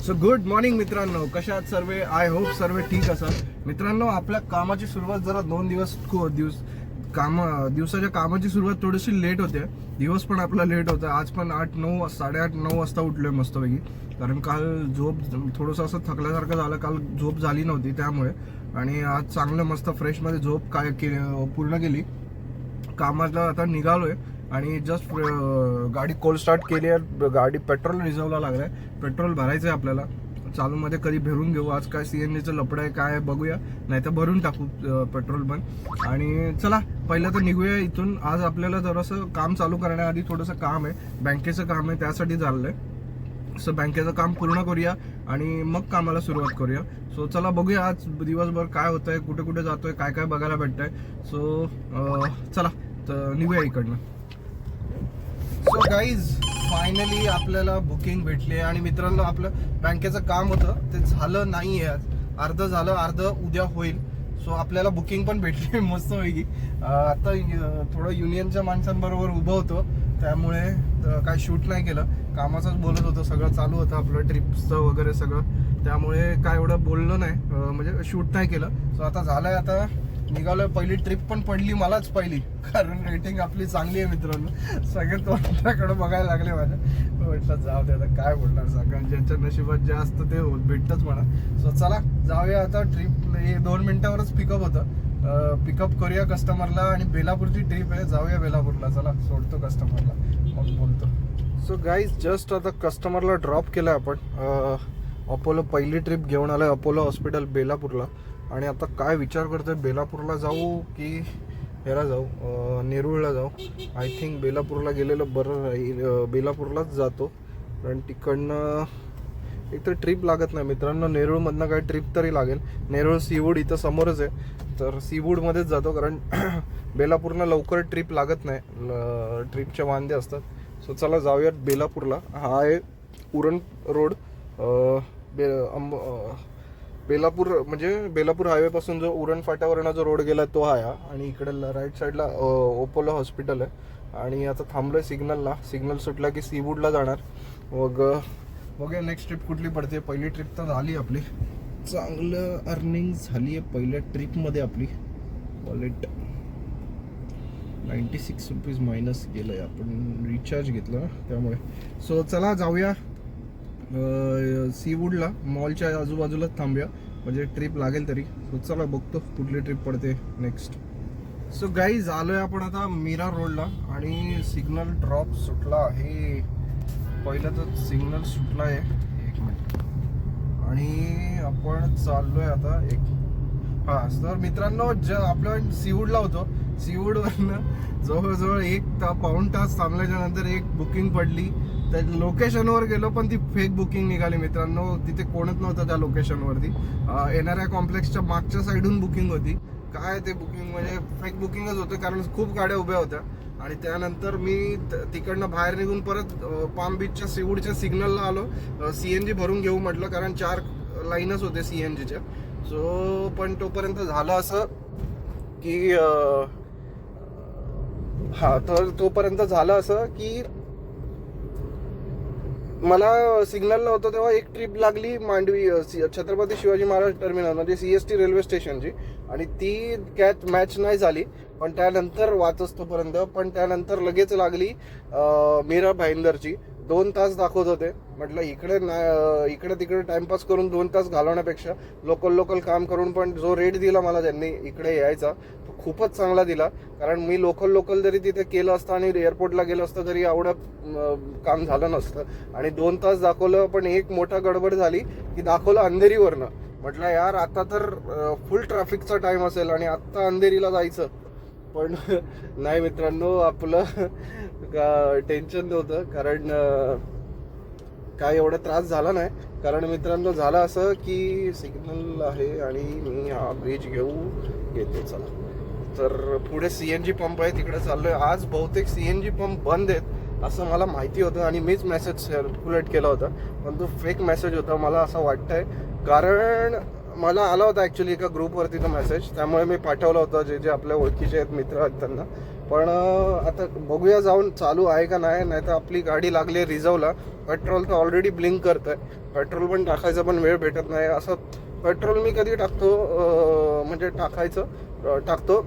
So good morning मित्रांनो. कशा आहात सर्व? आय होप सर्व ठीक असाल. मित्रांनो आपल्या कामाची सुरुवात जरा दोन दिवस दिवस काम दिवसाच्या कामाची सुरुवात थोडीशी लेट होते. दिवस पण आपला लेट होता. आज पण आठ नऊ साडेआठ नऊ वाजता उठलोय मस्तपैकी. कारण काल झोप थोडंसं असं थकल्यासारखं झालं. काल झोप झाली नव्हती त्यामुळे. आणि आज चांगलं मस्त फ्रेशमध्ये झोप काय के पूर्ण केली. कामाला आता निघालोय. आणि जस्ट uh, गाडी कोल्ड स्टार्ट केली आहे. गाडी पेट्रोल रिझर्वला आहे पेट्रोल भरायचं आहे आपल्याला. चालूमध्ये कधी भरून घेऊ. आज काय सी एन जीचं लपडं आहे काय आहे बघूया. नाही तर भरून टाकू uh, पेट्रोल पण. आणि चला पहिलं तर निघूया इथून. आज आपल्याला जरासं काम चालू करण्याआधी थोडंसं काम आहे. बँकेचं काम आहे त्यासाठी चाललं आहे सो बँकेचं काम पूर्ण करूया आणि मग कामाला सुरुवात करूया. सो चला बघूया आज दिवसभर काय होतंय कुठे कुठे जातोय काय काय बघायला भेटतंय. सो uh, चला तर निघूया इकडनं. सो गाईज फायनली आपल्याला बुकिंग भेटली आहे. आणि मित्रांनो आपलं बँकेचं काम होतं. ते झालं नाही आहे आज. अर्धं झालं अर्ध उद्या होईल. सो आपल्याला बुकिंग पण भेटली मस्त होईल आता थोडं युनियनच्या माणसांबरोबर उभं होतं. त्यामुळे काय शूट नाही केलं. कामाचंच बोलत होतं. सगळं चालू होतं आपलं ट्रिपचं वगैरे सगळं. त्यामुळे काय एवढं बोललो नाही. म्हणजे शूट नाही केलं. सो आता झालं आहे आता निघालोय. पहिली ट्रिप पण पडली मलाच पहिली. कारण रेटिंग आपली चांगली आहे मित्रांनो. सगळे तोंडाकडे बघायला लागले माझ्या म्हटलं जाऊ दे आता काय बोलणार सगळ्यां ज्यांच्या नशिबात जे असतं ते होत. भेटतच म्हणा. सो चला जाऊया आता ट्रिप हे दोन मिनिटावरच पिकअप होतं. पिकअप करूया कस्टमरला आणि बेलापूरची ट्रिप आहे. जाऊया बेलापूरला. चला सोडतो कस्टमरला मग बोलतो. सो गाईज जस्ट आता कस्टमरला ड्रॉप केलं आपण. अपोलो पहिली ट्रिप घेऊन आलोय अपोलो हॉस्पिटल बेलापूरला. आणि आता काय विचार करतोय? बेलापूरला जाऊ की ह्याला जाऊ? नेरुळला नेरूळला जाऊ? आय थिंक बेलापूरला गेलेलं बरं राहील. बेलापूरलाच जातो. कारण तिकडनं एक तर ट्रिप लागत नाही. मित्रांनो नेरूळमधनं काय ट्रिप तरी लागेल. नेरूळ सीवूड इथं समोरच आहे. तर सीवूडमध्येच जातो कारण बेलापूरला लवकर ट्रिप लागत नाही. ट्रिपच्या वांदे असतात. सो चला जाऊयात बेलापूरला. हा आहे उरण रोड. बे अंब बेलापूर म्हणजे बेलापूर हायवे पासून जो उरण फाट्यावरनं जो रोड गेला तो आया हा. आणि इकडे राईट साईडला ओपोलो हॉस्पिटल आहे. आणि आता थांबलोय सिग्नलला. सिग्नल सुटला की सीवूडला जाणार. मग अं, बघूया नेक्स्ट ट्रिप कुठली पडते. पहिली ट्रिप तर झाली आपली. चांगलं अर्निंग झाली आहे पहिल्या ट्रिपमध्ये आपली. Wallet ninety six rupees minus गेलं आहे आपण रिचार्ज घेतलं त्यामुळे. सो चला जाऊया. सीवूडला मॉलच्या आजूबाजूलाच थांबूया. म्हणजे ट्रिप लागेल तरी. सो चला बघतो कुठली ट्रिप पडते नेक्स्ट सो गाईज आलोय आपण आता मीरा रोडला आणि सिग्नल ड्रॉप सुटला आहे. पहिलं तर सिग्नल सुटला आहे एक मिनिट आणि आपण चाललोय आता एक. हा तर मित्रांनो ज आपलं सीवूडला होतो. सीवूडवरनं जवळजवळ एक ता पाऊण तास थांबल्याच्या नंतर एक बुकिंग पडली. त्या लोकेशनवर गेलो पण ती फेक बुकिंग निघाली मित्रांनो. तिथे कोणच नव्हतं त्या लोकेशनवरती येणाऱ्या कॉम्प्लेक्सच्या मागच्या साईडहून बुकिंग होती. काय ते बुकिंग म्हणजे फेक बुकिंगच होतं कारण खूप गाड्या उभ्या होत्या. आणि त्यानंतर मी त- तिकडनं बाहेर निघून परत पाम बीचच्या सिवूडच्या सिग्नलला आलो. सी एन जी भरून घेऊ म्हटलं कारण चार लाईनच होते सी एन जीच्या सो पण तोपर्यंत झालं असं की हा तर तोपर्यंत झालं असं की मला सिग्नलला होतं तेव्हा एक ट्रिप लागली मांडवी छत्रपती शिवाजी महाराज टर्मिनल म्हणजे सी एस टी रेल्वे स्टेशनची आणि ती कॅच मॅच नाही झाली. पण त्यानंतर वाचस्तोपर्यंत पण त्यानंतर लगेच लागली मीरा भाईंदरची. दोन तास दाखवत होते. म्हटलं इकडे ना- इकडे तिकडे टाइमपास करून दोन तास घालवण्यापेक्षा लोकल लोकल काम करून पण जो रेट दिला मला त्यांनी इकडे यायचा तो खूपच चांगला दिला. कारण मी लोकल लोकल जरी तिथे केलं असतं आणि एअरपोर्टला गेलं असतं तरी एवढं काम झालं नसतं. आणि दोन तास दाखवलं पण एक मोठा गडबड झाली की दाखवलं अंधेरीवरनं. म्हटलं यार आता तर फुल ट्रॅफिकचा टाईम असेल आणि आत्ता अंधेरीला जायचं. पण नाही मित्रांनो आपलं टेन्शन नव्हतं. कारण काय एवढा त्रास झाला नाही. कारण मित्रांनो झालं असं की सिग्नल आहे आणि मी हा ब्रिज घेऊ येतो. चला. तर पुढे सी एन जी पंप आहे तिकडे चाललोय. आज बहुतेक सी एन जी पंप बंद आहेत असं मला माहिती होतं आणि मीच मेसेज सर्क्युलेट केला होता. पण तो फेक मेसेज होता मला असं वाटतंय. कारण मला आला होता ॲक्च्युली एका ग्रुपवरती तो मेसेज त्यामुळे मी पाठवला होता जे जे आपल्या ओळखीचे आहेत मित्र आहेत त्यांना. पण आता बघूया जाऊन चालू आहे का नाही नाही तर आपली गाडी लागली रिझर्वला. पेट्रोल तर ऑलरेडी ब्लिंक करत आहे पेट्रोल पण टाकायचं पण वेळ भेटत नाही. असं पेट्रोल मी कधी टाकतो म्हणजे टाकायचं टाकतो.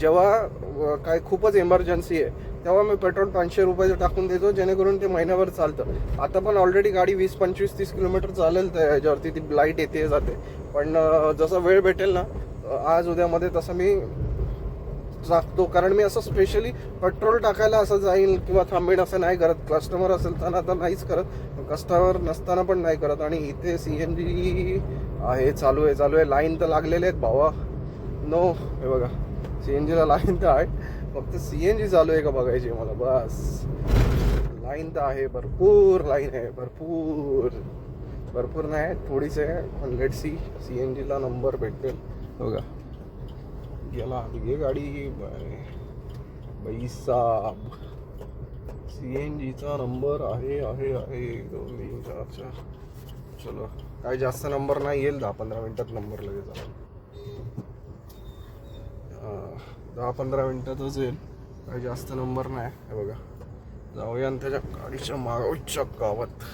जेव्हा काय खूपच इमर्जन्सी आहे तेव्हा मी पेट्रोल पाचशे रुपयाचं टाकून देतो जेणेकरून ते महिनाभर चालतं. आता पण ऑलरेडी गाडी वीस पंचवीस तीस किलोमीटर चालेल त्या ह्याच्यावरती ती लाइट येते जाते. पण जसं वेळ भेटेल ना आज उद्यामध्ये तसं मी टाकतो कारण मी असं स्पेशली पेट्रोल टाकायला असं जाईल किंवा थांबेन असं नाही करत. कस्टमर असेल तर आता नाहीच करत. कस्टमर नसताना पण नाही करत. आणि इथे सी एन जी आहे. चालू आहे चालू आहे. लाईन तर लागलेले आहेत भावा. नो हे बघा. सी एन जीला लाईन तर आहे. फक्त सी एन जी चालू आहे का बघायची मला. बस. लाईन तर आहे. भरपूर लाईन आहे. भरपूर. भरपूर नाही थोडीच आहे. पण लेट सी सी एन जीला नंबर भेटेल बघा. गेला. घे गाडी बाई साब सी एन जीचा नंबर आहे आहे आहे. दोन तीन चार चार. चलो. काय जास्त नंबर नाही येईल. दहा पंधरा मिनिटात नंबर लगेच आला. दहा पंधरा मिनिटातच येईल. काही जास्त नंबर नाही. हे बघा. जाऊया आणि त्याच्या गाडीच्या मागच्या गावात.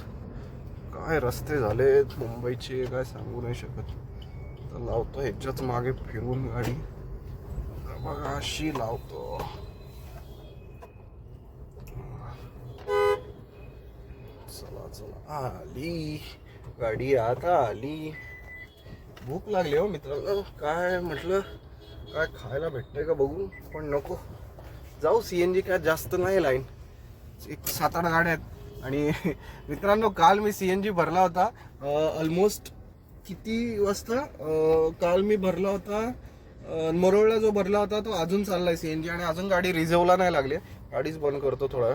काय रस्ते झालेत. मुंबईचे काय सांगू नाही शकत. तर लावतो ह्याच्याच मागे फिरून गाडी. बघा अशी लावतो चला चला. आली. गाडी आता आली. भूक लागली हो मित्रांनो. काय म्हटलं? काय खायला भेटतंय का बघू? पण नको. जाऊ सी एन जी काय जास्त नाही लाईन. एक सात आठ गाड्या आहेत. आणि मित्रांनो काल मी सी एन जी भरला होता. ऑलमोस्ट किती वाजता? काल मी भरला होता मरोळला जो भरला होता तो अजून चाललाय सी एन जी आणि अजून गाडी रिझर्वला नाही लागली. गाडीच बंद करतो थोडा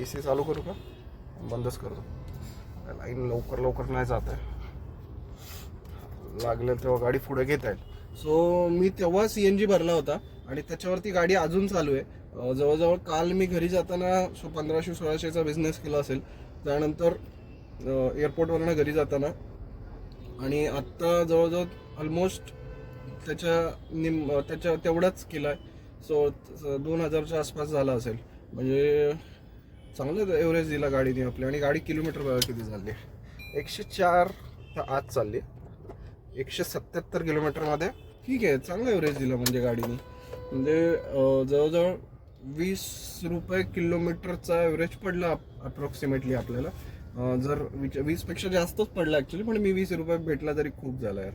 ए सी चालू करू का? बंदच करतो. लाईन लवकर लवकर नाही जात आहे. लागलं तेव्हा गाडी पुढे घेत आहेत सो मी तेव्हा सी एन जी भरला होता आणि त्याच्यावरती गाडी अजून चालू आहे. जवळजवळ काल मी घरी जाताना सो पंधराशे सोळाशेचा बिझनेस केला असेल. त्यानंतर एअरपोर्टवरनं घरी जाताना. आणि आत्ता जवळजवळ ऑलमोस्ट त्याच्या निम त्याच्या तेवढाच केला आहे सो दोन हजारच्या आसपास झाला असेल. म्हणजे चांगलं एव्हरेज दिला गाडीने आपली आणि गाडी किलोमीटर बघा किती झाली एकशे चार आज चालली. एकशे सत्याहत्तर किलोमीटरमध्ये ठीक आहे चांगला एव्हरेज दिला म्हणजे गाडीने. म्हणजे जवळजवळ वीस रुपये किलोमीटरचा एव्हरेज पडला अप्रॉक्सिमेटली आपल्याला. जर विच वीसपेक्षा जास्तच पडला ॲक्च्युली पण मी वीस रुपये भेटला तरी खूप झाला यार.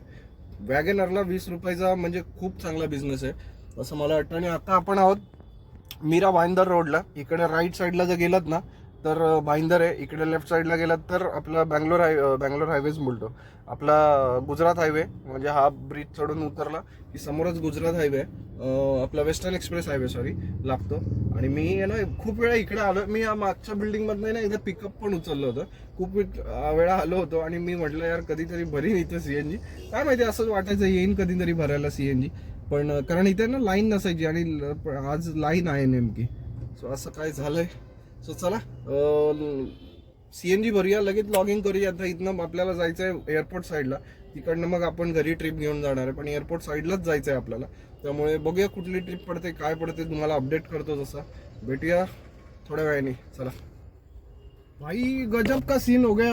वॅगेनरला वीस रुपयाचा म्हणजे खूप चांगला बिझनेस आहे. असं मला वाटतं. आणि आता आपण आहोत मीरा भाईंदर रोडला. इकडे राईट साईडला जर गेलात ना तर भाईंदर आहे. इकडे लेफ्ट साईडला गेलात तर आपला बँगलोर हाय बँगलोर हायवेज बोलतो. आपला गुजरात हायवे म्हणजे हा ब्रिज चढून उतरला की समोरच गुजरात हायवे आपला वेस्टर्न एक्सप्रेस हायवे सॉरी लागतो. आणि मी आहे ना खूप वेळा इकडे आलो मी या मागच्या बिल्डिंगमधनं ना एकदा पिकअप पण उचललं होतं. खूप वेळ- वेळा आलो होतो आणि मी म्हटलं यार कधीतरी भरीन इथं जी काय माहिती असंच वाटायचं येईन कधीतरी भरायला सी एन जी पण कारण इथे ना लाईन नसायची आणि आज लाईन आहे नेमकी. सो असं काय झालंय. सो चला सी एन जी भरूया लगेच लॉग इन करूया. आता इथनं आपल्याला जायचं आहे एअरपोर्ट साईडला तिकडनं मग आपण घरी ट्रिप घेऊन जाणार आहे. पण एअरपोर्ट साईडलाच जायचं आहे आपल्याला. त्यामुळे बघूया कुठली ट्रिप पडते काय पडते तुम्हाला अपडेट करतो जसा. भेटूया थोड्या वेळाने. चला. भाई गजब का सीन हो गया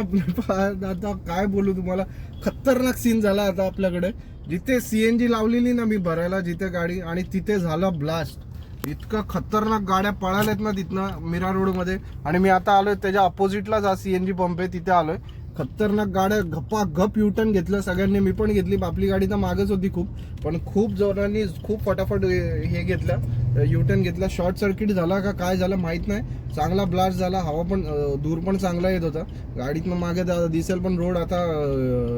आता काय बोलू तुम्हाला? खतरनाक सीन झाला आता आपल्याकडे. जिथे सीएनजी लावलेली ना मी भरायला जिथे गाडी आणि तिथे झालं ब्लास्ट इतकं खतरनाक गाड्या पळाल्यात ना तिथनं मीरा रोडमध्ये. आणि मी आता आलोय त्याच्या अपोजिटलाच हा सीएनजी पंप आहे तिथे आलोय. खतरनाक गाड्या गप्पा गप युटर्न घेतलं. सगळ्यांनी मी पण घेतली. आपली गाडी तर मागच होती खूप. पण खूप जोरांनी खूप फटाफट हे घेतलं. युटर्न घेतला. शॉर्ट सर्किट झाला का काय झालं माहीत नाही. चांगला ब्लास्ट झाला. हवा पण दूर धूर पण चांगला येत होता. गाडीतनं मागे दिसेल पण रोड आता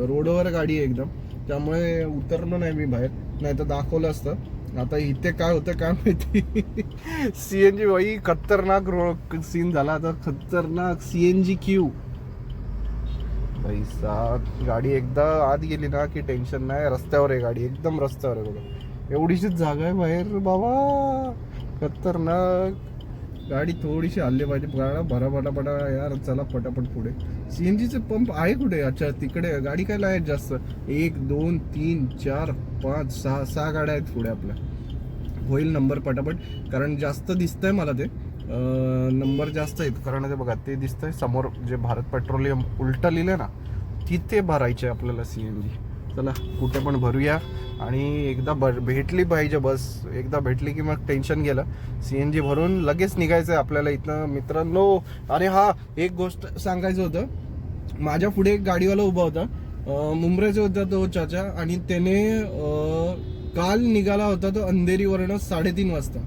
रोडवर गाडी आहे एकदम. त्यामुळे उतरलो नाही मी बाहेर. नाही तर दाखवलं असतं. आता इथे काय होतं काय माहिती? सीएनजी बाई खतरनाक रोड सीन झाला. आता खतरनाक सीएनजी क्यू पैसा गाडी एकदा आत गेली ना की टेन्शन नाही. रस्त्यावर आहे गाडी. एकदम रस्त्यावर आहे बघा. एवढीशीच जागा आहे बाहेर. बाबा खतरनाक. गाडी थोडीशी हल्ली पाहिजे. गाडा भरा पटापटा यार चला पटापट पुढे. सीएनजीचे पंप आहे कुठे? अच्छा तिकडे. गाडी काय आहेत जास्त? एक दोन तीन चार पाच सहा सहा गाड्या आहेत पुढे आपल्या. होईल नंबर पटापट. कारण जास्त दिसतंय मला ते. नंबर जास्त आहेत. कारण ते बघा ते दिसतंय समोर जे भारत पेट्रोलियम उलटं लिहिलं ना तिथे भरायचे आपल्याला सी एन जी चला कुठे पण भरूया. आणि एकदा ब भेटली पाहिजे बस. एकदा भेटली की मग टेन्शन गेलं सी एन जी भरून लगेच निघायचं आहे आपल्याला इथनं मित्रांनो. अरे हा एक गोष्ट सांगायचं होतं. माझ्या पुढे एक गाडीवाला उभा होता. अं, मुंबईचा होता तो चाचा. आणि त्याने काल निघाला होता तो अंधेरीवरनं साडेतीन वाजता.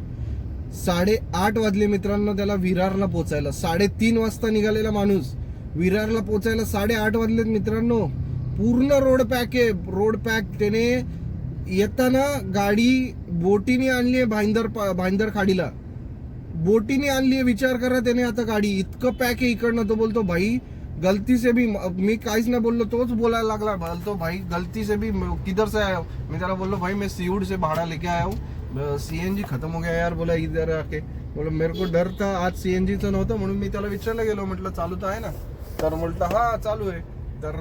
साडेआठ वाजले मित्रांनो त्याला विरारला पोचायला. साडेतीन वाजता निघालेला माणूस. विरारला पोचायला साडेआठ वाजलेत मित्रांनो. पूर्ण रोड पॅक आहे. रोड पॅक त्याने येताना गाडी बोटीने आणली आहे भाईंदर भाईंदर खाडीला. बोटीने आणली आहे विचार करा त्याने आता गाडी. इतकं पॅक आहे इकडनं तो बोलतो भाई गलती से भी मी काहीच नाही बोललो तोच बोलायला लागला. बोलतो भाई गलती से भी किधर से आया हो? मी त्याला बोललो भाई मैं सीउड से भाड़ा लेके आया हूँ. जी खत्म हो गया यार बोला इधर आके. बोला मेरे को डर था आज एन जीचं नव्हतं. म्हणून मी त्याला विचारलं गेलो म्हटलं चालू तर आहे ना? तर म्हटलं हा चालू आहे. तर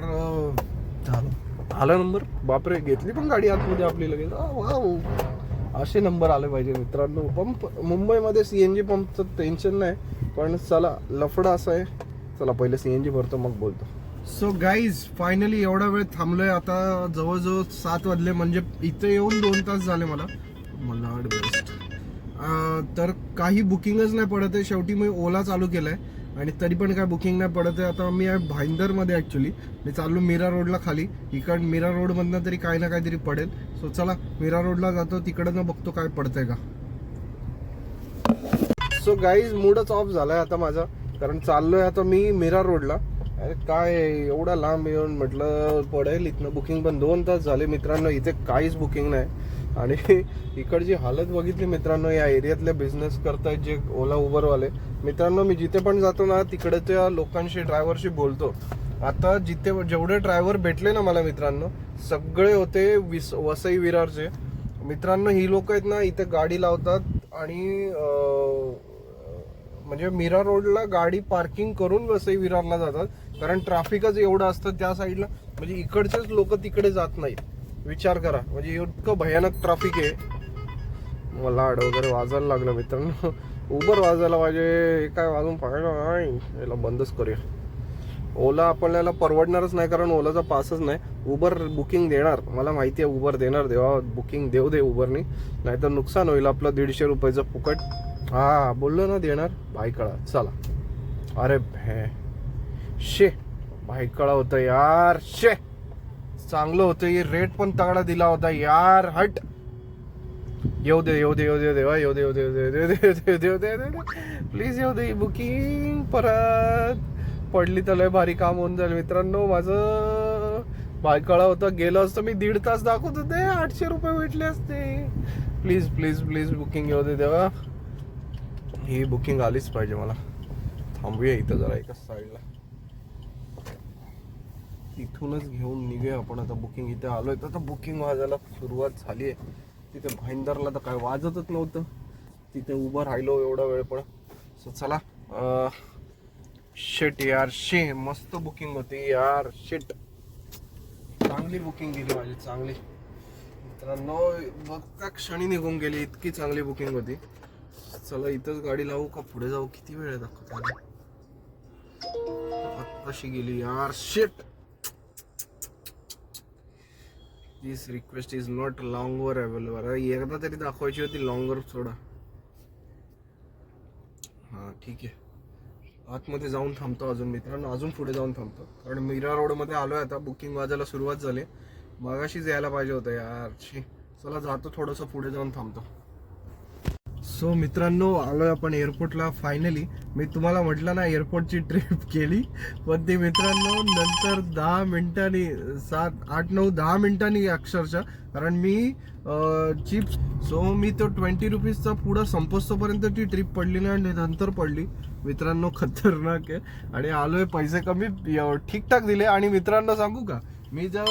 झालं. आला नंबर? बापरे घेतली पण गाडी आतमध्ये आपली लगेच. वा असे नंबर आले पाहिजे मित्रांनो. पंप मुंबईमध्ये सी एन जी पंपचं टेन्शन नाही. पण चला लफडा असा आहे. चला पहिले सी एन जी भरतो मग बोलतो. सो गाईज फायनली एवढा वेळ थांबलोय. आता जवळजवळ सात वाजले. म्हणजे इथे येऊन दोन तास झाले मला. मला बेस्ट तर काही बुकिंगच नाही पडत आहे. शेवटी मी ओला चालू केलाय. आणि तरी पण काय बुकिंग नाही पडत आहे. आता मी आहे भाईंदरमध्ये ॲक्च्युली मी चाललो मीरा रोडला खाली. इकडं मीरा रोडमधनं तरी काही ना काहीतरी पडेल. सो चला मीरा रोडला जातो. तिकडनं बघतो काय पडतंय का. सो गाईज मूडच ऑफ झालाय आता माझा. कारण चाललोय आता मी मीरा रोडला. अरे काय एवढा लांब येऊन म्हटलं पडेल इथनं. बुकिंग पण दोन तास झाले मित्रांनो. इथे काहीच बुकिंग नाही. आणि इकडची हालत बघितली मित्रांनो या एरियातले बिझनेस करतायत जे ओला उबरवाले. मित्रांनो मी जिथे पण जातो ना तिकडच्या लोकांशी ड्रायव्हरशी बोलतो. आता जिथे जेवढे ड्रायव्हर भेटले ना मला मित्रांनो सगळे होते विस वसई विरारचे. मित्रांनो ही लोक आहेत ना इथे गाडी लावतात आणि म्हणजे मीरा रोडला गाडी पार्किंग करून वसई विरारला जातात. कारण ट्रॅफिकच एवढं असतं त्या साईडला म्हणजे इकडचेच लोक तिकडे जात नाहीत. विचार करा. म्हणजे इतकं भयानक ट्रॅफिक आहे. मला आड वगैरे वाजायला लागलं मित्रांनो. उबर वाजायला पाहिजे काय वाजून पाहिलं नाही. याला बंदच करूया. ओला आपल्याला परवडणारच नाही कारण ओलाचा पासच नाही. उबर बुकिंग देणार. मला माहिती आहे उबर देणार देवा. बुकिंग देऊ दे उबरनी नाहीतर नुकसान होईल आपलं दीडशे रुपयाचं फुकट. हा बोललो ना देणार? भाईकळा. चला. अरे भे. शे. भाईकळा होतं यार. शे. चांगलं होतं हे रेट पण तगडा दिला होता यार हट येऊ दे येऊ दे येऊ दे देवा येऊ दे येऊ दे येऊ दे येऊ दे दे दे प्लीज येऊ दे बुकिंग परत पडली तर लय भारी काम होऊन जाईल मित्रांनो माझं बायकाळा होतं गेलं असतं मी दीड तास दाखवत होते आठशे रुपये भेटले असते प्लीज प्लीज प्लीज बुकिंग येऊ दे देवा ही बुकिंग आलीच पाहिजे मला थांबूया इथं जरा एका साईडला तिथूनच घेऊन निघूया आपण. आता बुकिंग इथे आलो आहे तर आता बुकिंग वाजायला सुरुवात झाली आहे. तिथे भाईंदरला तर काय वाजतच नव्हतं. तिथे उभं राहिलो एवढा वेळ पण. सो चला शेट यार शे मस्त बुकिंग होती यार शेट चांगली बुकिंग दिली माझी चांगली. मित्रांनो बघता क्षणी निघून गेली. इतकी चांगली बुकिंग होती. चला इथंच गाडी लावू का? पुढे जाऊ? किती वेळ आहे दाखवतो? कशी गेली यार शेट this request is not longer available एकदा तरी दाखवायची होती लॉंगवर थोडा हां ठीक आहे. आतमध्ये जाऊन थांबतो अजून मित्रांनो अजून पुढे जाऊन थांबतो. कारण मीरा रोडमध्ये आलो आहे आता बुकिंग वाजायला सुरुवात झाली. मगाशीच यायला पाहिजे होतं यारशी चला जातो थोडंसं पुढे जाऊन थांबतो. सो मित्रांनो आलोय आपण एअरपोर्टला फायनली मी तुम्हाला म्हटलं ना एअरपोर्टची ट्रिप केली. पण ती मित्रांनो नंतर दहा मिनिटांनी सात आठ नऊ दहा मिनिटांनी अक्षरशः. कारण मी चिप्स सो मी तो ट्वेंटी रुपीजचा पुढं संपोस्तोपर्यंत ती ट्रिप पडली नाही आणि नंतर पडली. मित्रांनो खतरनाक आहे. आणि आलोय पैसे कमी ठीकठाक दिले. आणि मित्रांनो सांगू का? मी जर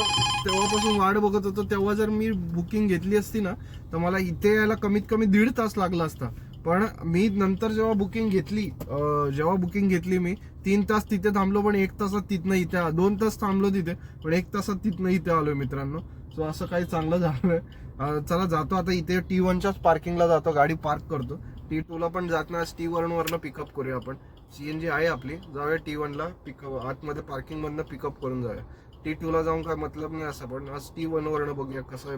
तेव्हापासून वाट बघत होतो तेव्हा जर मी बुकिंग घेतली असती ना तर मला इथे यायला कमीत कमी दीड तास लागला असता. पण मी नंतर जेव्हा बुकिंग घेतली जेव्हा बुकिंग घेतली मी तीन तास तिथे थांबलो पण एक तासात तिथनं इथे दोन तास थांबलो तिथे पण एक तासात तिथनं इथे आलो मित्रांनो. सो असं काही चांगलं झालं चला जातो आता इथे टी वनच्याच पार्किंगला जातो गाडी पार्क करतो. टी टूला पण जात नाही टी वनवरनं पिकअप करूया आपण. सी एन जी आहे आपली. जाऊया टी वनला पिकअप आतमध्ये पार्किंगमधनं पिकअप करून जाऊया. टी टूला जाऊन काय मतलब नाही असं पण आज टी वनवरनं बघूया कसं आहे